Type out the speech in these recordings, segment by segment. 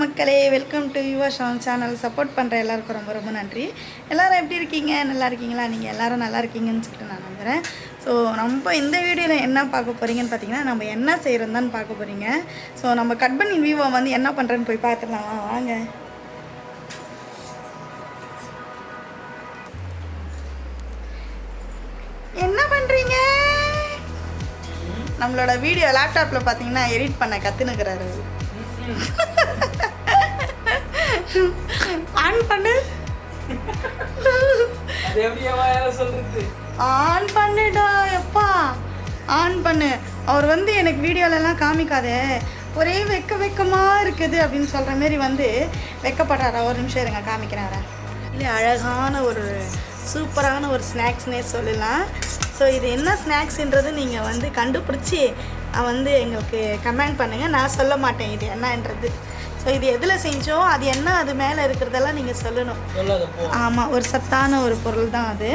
மக்களே welcome to your Shan channel support பண்ணுற எல்லாருக்கும் ரொம்ப ரொம்ப நன்றி. எல்லோரும் எப்படி இருக்கீங்க? நல்லா இருக்கீங்களா? நீங்கள் எல்லோரும் நல்லா இருக்கீங்கன்னு சொல்லிட்டு நான் நம்புகிறேன் ஸோ நம்ம இந்த வீடியோவில் என்ன பார்க்க போகிறீங்கன்னு பார்த்தீங்கன்னா நம்ம என்ன செய்கிறோம் பார்க்க போகிறீங்க ஸோ நம்ம கட் பண்ணி வீவோ வந்து என்ன பண்ணுறேன்னு போய் பார்த்துடலாமா வாங்க. என்ன பண்ணுறீங்க நம்மளோட வீடியோ லேப்டாப்பில் பார்த்தீங்கன்னா எடிட் பண்ண கற்றுனுக்கிறாரு ஆன் பண்ணு. ஆன் பண்ணுடா எப்பா. ஆன் பண்ணு. அவர் வந்து எனக்கு வீடியோலலாம் காமிக்காதே. ஒரே வெக்க வெக்கமாக இருக்குது அப்படின்னு சொல்கிற மாரி வந்து வெக்கப்படுறாரா. ஒரு நிமிஷம் இருங்க காமிக்கிறாரா. இல்லை அழகான ஒரு சூப்பரான ஒரு ஸ்நாக்ஸ்னே சொல்லலாம். ஸோ இது என்ன ஸ்நாக்ஸ்ன்றது நீங்கள் வந்து கண்டுபிடிச்சி வந்து எங்களுக்கு கமெண்ட் பண்ணுங்கள் நான் சொல்ல மாட்டேன் இது என்னன்றது. ஸோ இது எதில் செஞ்சோம் அது என்ன அது மேலே இருக்கிறதெல்லாம் நீங்கள் சொல்லணும். ஆமாம் ஒரு சத்தான ஒரு பொருள் தான் அது.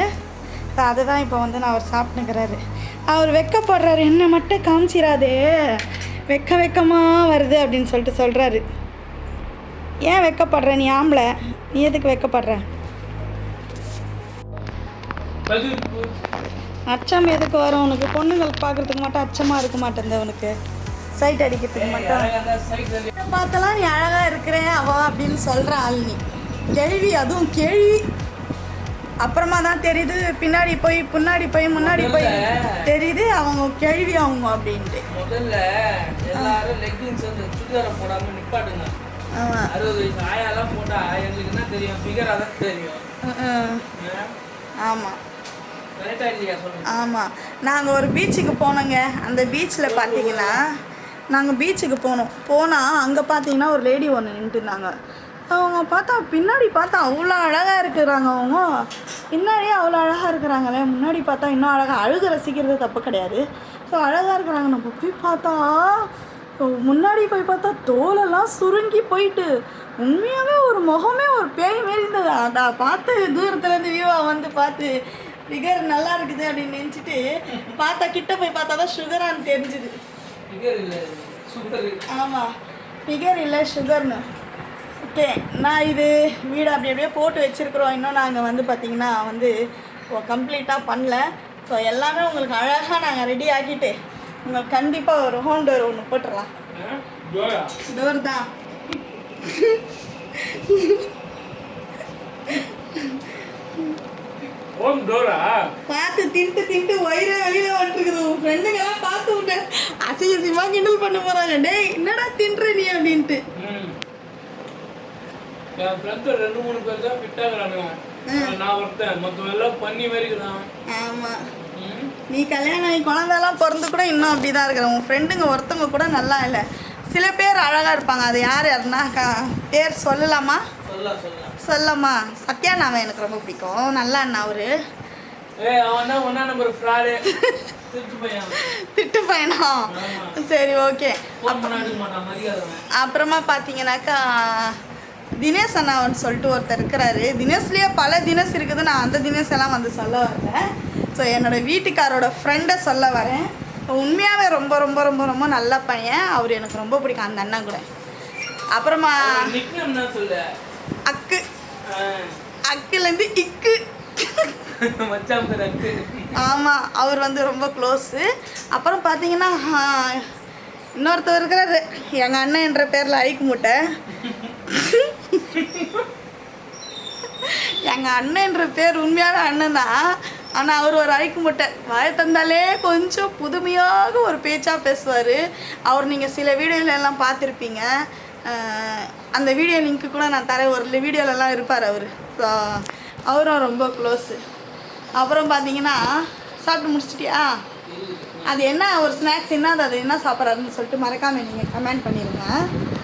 ஸோ அதை தான் இப்போ வந்து நான் அவர் சாப்பிட்டுக்கிறாரு. அவர் வெக்கப்படுறாரு என்ன மட்டும் காமிச்சிடாதே வெக்க வெக்கமாக வருது அப்படின்னு சொல்லிட்டு சொல்கிறாரு ஏன் வெக்கப்படுற? நீ ஆம்பளை. நீ எதுக்கு வெக்கப்படுற? அச்சம் எதுக்கு வரும்? உனக்கு பொண்ணுங்களுக்கு பார்க்கறதுக்கு மட்டும் அச்சமாக இருக்க மாட்டேங்குது உனக்கு. சைட் அடிக்கிறதுக்கு மட்டும். பார்த்தலாம் நீ அழகா இருக்கிற அவ அப்படின்னு சொல்ற ஆள் நீ. கேள்வி அதுவும் கேள்வி. அப்புறமா தான் தெரியுது பின்னாடி போய் பின்னாடி போய் முன்னாடி போய் தெரியுது அவங்க கேள்வி அவங்க அப்படின்ட்டு. முதல்ல எல்லாரும் லெக்கின்ஸ் வந்து சுடிதாரை போடாம நிப்பாட்டுங்க. ஆமா அறுபது வயசு ஆயாலாம் போட்டா எங்களுக்கு என்ன தெரியும்? ஃபிகரா தான் தெரியும். ம், ம். ஆமா. கரெக்டா இல்லையா சொல்லுங்க? ஆமா. நாங்க ஒரு பீச்சுக்கு போனோங்க. அந்த பீச்சில் பார்த்தீங்கன்னா நாங்கள் பீச்சுக்கு போனோம். போனால் அங்கே பார்த்தீங்கன்னா ஒரு லேடி ஒன்று நின்றுருந்தாங்க அவங்க பார்த்தா பின்னாடி பார்த்தா அவ்வளோ அழகாக இருக்கிறாங்க அவங்க. பின்னாடியே அவ்வளோ அழகாக இருக்கிறாங்களே முன்னாடி பார்த்தா இன்னும் அழகாக அழுக ரசிக்கிறது தப்பு கிடையாது. ஸோ அழகாக இருக்கிறாங்க. நம்ம போய் பார்த்தா முன்னாடி போய் பார்த்தா தோலெல்லாம் சுருங்கி போயிட்டு உண்மையாகவே ஒரு முகமே ஒரு பேய் மாரி இருந்தது. அதை பார்த்து தூரத்துலேருந்து வியூவா வந்து பார்த்து ஃபிகர் நல்லா இருக்குது அப்படின்னு நினச்சிட்டு பார்த்தா கிட்ட போய் பார்த்தா தான் சுகரான்னு தெரிஞ்சுது. ஆமாம் ஃபிகர் இல்லை சுகர்னு ஓகே நான் இது வீடு அப்படி அப்படியே போட்டு வச்சுருக்குறோம். இன்னும் நாங்கள் வந்து பார்த்திங்கன்னா வந்து கம்ப்ளீட்டாக பண்ணல. ஸோ எல்லாமே உங்களுக்கு அழகாக நாங்கள் ரெடி ஆக்கிட்டு உங்களுக்கு கண்டிப்பாக ஒரு ஹோம் டோர் ஒன்று போட்டுடலாம் டோர் தான். ஓம் டோரா பார்த்து தின்ட்டு தின்ட்டு வயிறு வெளியில வந்துருக்குது. உன் ஃப்ரெண்டுங்கெல்லாம் பார்த்து விட்டேன் அசிங்க அசிங்கமா கிண்டல் பண்ண போறாங்க. டேய் என்னடா தின்ற நீ அப்படின்ட்டு. என் ஃப்ரெண்ட்ஸ் ரெண்டு மூணு பேர் தான் ஃபிட் ஆகுறானுங்க. நான் ஒருத்தன். மொத்தம் எல்லாம் பண்ணி மாதிரி ஆமா. நீ கல்யாணம் ஆகி குழந்தெல்லாம் பிறந்து கூட இன்னும் அப்படிதான் இருக்கிற உன் ஃப்ரெண்டுங்க ஒருத்தவங்க கூட நல்லா இல்லை. சில பேர் அழகா இருப்பாங்க. அது யார் யாருன்னா பேர் சொல்லலாம்? சொல்லம்மா. சத்யா நாம எனக்கு ரொம்ப பிடிக்கும். நல்லா அண்ணா அவரு. திட்டு பையனா. சரி ஓகே. அப்புறமா பார்த்தீங்கன்னாக்கா தினேஷ் அண்ணாவன் சொல்லிட்டு ஒருத்தர் இருக்கிறாரு. தினேஷ்லேயே பல தினேஷ் இருக்குது. நான் அந்த தினேஷ் எல்லாம் வந்து சொல்ல வரேன் ஸோ என்னோட வீட்டுக்காரோட ஃப்ரெண்டை சொல்ல வரேன். உண்மையாகவே ரொம்ப ரொம்ப ரொம்ப ரொம்ப நல்ல பையன். அவர் எனக்கு ரொம்ப பிடிக்கும். அந்த அண்ணன் கூட. அப்புறமா நிக்னம் தான் சொல்லு அக்கு ஆ. அக்குலேருந்து இக்கு. ஆமாம் அவர் வந்து ரொம்ப க்ளோஸு அப்புறம் பார்த்தீங்கன்னா இன்னொருத்தர் இருக்கிறாரு. எங்கள் அண்ணன் என்ற பேரில் ஐக்கு முட்டை எங்கள் அண்ணன்ற பேர் உண்மையான அண்ணன் தான். ஆனால் அவர் ஒரு அழைக்க முட்டை வாய தந்தாலே கொஞ்சம் புதுமையாக ஒரு பேச்சாக பேசுவார். அவர் நீங்கள் சில வீடியோல எல்லாம் பார்த்துருப்பீங்க. அந்த வீடியோ லிங்க்கு கூட நான் தரேன். ஒரு வீடியோலலாம் இருப்பார் அவர். ஸோ அவரும் ரொம்ப க்ளோஸு அப்புறம் பார்த்தீங்கன்னா சாப்பிட்டு முடிச்சிட்டியா? அது என்ன? ஒரு ஸ்நாக்ஸ் என்ன? அது என்ன சாப்பிட்றாருன்னு சொல்லிட்டு மறக்காமல் நீங்கள் கமெண்ட் பண்ணிடுங்க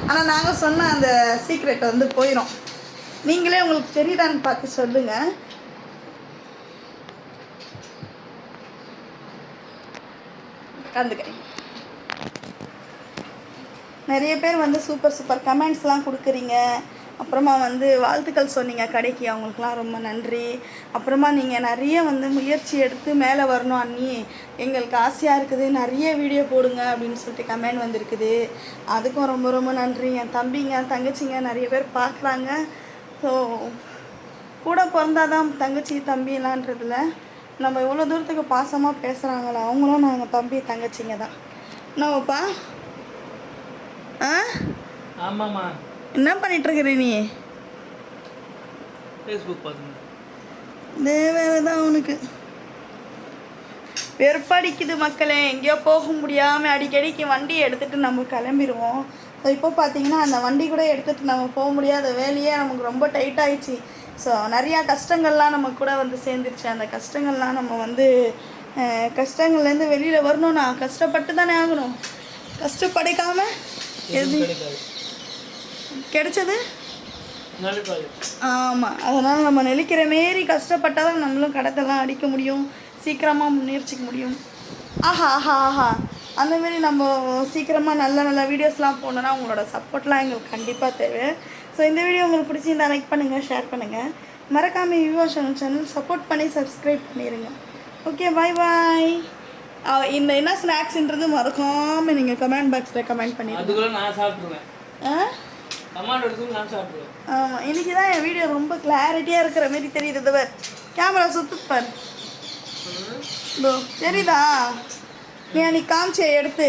ஆனால் நாங்கள் சொன்ன அந்த சீக்ரெட் வந்து போயிடும் நீங்களே உங்களுக்கு தெரியுதான்னு பார்த்து சொல்லுங்கள் உட்காந்துக்கிறேன் நிறைய பேர் வந்து சூப்பர் சூப்பர் கமெண்ட்ஸ்லாம் கொடுக்குறீங்க. அப்புறமா வந்து வாழ்த்துக்கள் சொன்னீங்க கடைக்கு அவங்களுக்குலாம் ரொம்ப நன்றி. அப்புறமா நீங்கள் நிறைய வந்து முயற்சி எடுத்து மேலே வரணும் அண்ணி. எங்களுக்கு ஆசையாக இருக்குது நிறைய வீடியோ போடுங்க அப்படின்னு சொல்லிட்டு கமெண்ட் வந்திருக்குது. அதுக்கும் ரொம்ப ரொம்ப நன்றி. என் தம்பிங்க தங்கச்சிங்க நிறைய பேர் பார்க்குறாங்க. ஸோ கூட பிறந்தாதான் தங்கச்சி தம்பிலான்றதில் நம்ம இவ்வளோ தூரத்துக்கு பாசமாக பேசுகிறாங்களா அவங்களும் நாங்கள் தம்பி தங்கச்சிங்க தான். என்னவாப்பா? ஆ? ஆமாம்மா. என்ன பண்ணிட்டு இருக்கிற நீ? ஃபேஸ்புக் பார்த்துங்க இதே வேலை தான் அவனுக்கு வெறுப்படிக்குது மக்களே. எங்கேயோ போக முடியாமல் அடிக்கடிக்கு வண்டி எடுத்துகிட்டு நம்ம கிளம்பிடுவோம் ஸோ இப்போ பார்த்தீங்கன்னா அந்த வண்டி கூட எடுத்துகிட்டு நம்ம போக முடியாத வேலையே நமக்கு ரொம்ப டைட் ஆயிடுச்சு. ஸோ நிறையா கஷ்டங்கள்லாம் நம்ம கூட வந்து சேர்ந்துருச்சு. அந்த கஷ்டங்கள்லாம் நம்ம வந்து கஷ்டங்கள்லேருந்து வெளியில் வரணும்னா கஷ்டப்பட்டு தானே ஆகணும். கஷ்டப்படைக்காம எது? கிடைச்சது? ஆமாம் அதனால் நம்ம நெளிக்கிற மாரி கஷ்டப்பட்டால் தான் நம்மளும் கடத்தெல்லாம் அடிக்க முடியும். சீக்கிரமாக முன்னேறிச்சிக்க முடியும். ஆஹா ஆஹா ஆஹா. அந்த மாரி நம்ம சீக்கிரமாக நல்ல நல்ல வீடியோஸ்லாம் போடணுன்னா உங்களோட சப்போர்ட்லாம் எங்களுக்கு கண்டிப்பாக தேவை. ஸோ இந்த வீடியோ உங்களுக்கு பிடிச்சிருந்தா லைக் பண்ணுங்கள் ஷேர் பண்ணுங்கள் மறக்காமல் விவாஷன் சேனல் சப்போர்ட் பண்ணி சப்ஸ்கிரைப் பண்ணிடுங்க ஓகே பாய் பாய் இந்த என்ன ஸ்நாக்ஸ்ன்றது மறக்காமல் நீங்கள் கமெண்ட் பாக்ஸில் கமெண்ட் பண்ணிடுங்க. அதுக்குள்ள நான் சாப்பிட்ருவேன் ஆமாம் இன்னைக்கு தான் என் வீடியோ ரொம்ப கிளாரிட்டியாக இருக்கிற மாதிரி தெரியுது கேமரா சுத்து பார். இதோ தெரியுதா? நீ அன்னைக்கு காமிச்சே எடுத்து.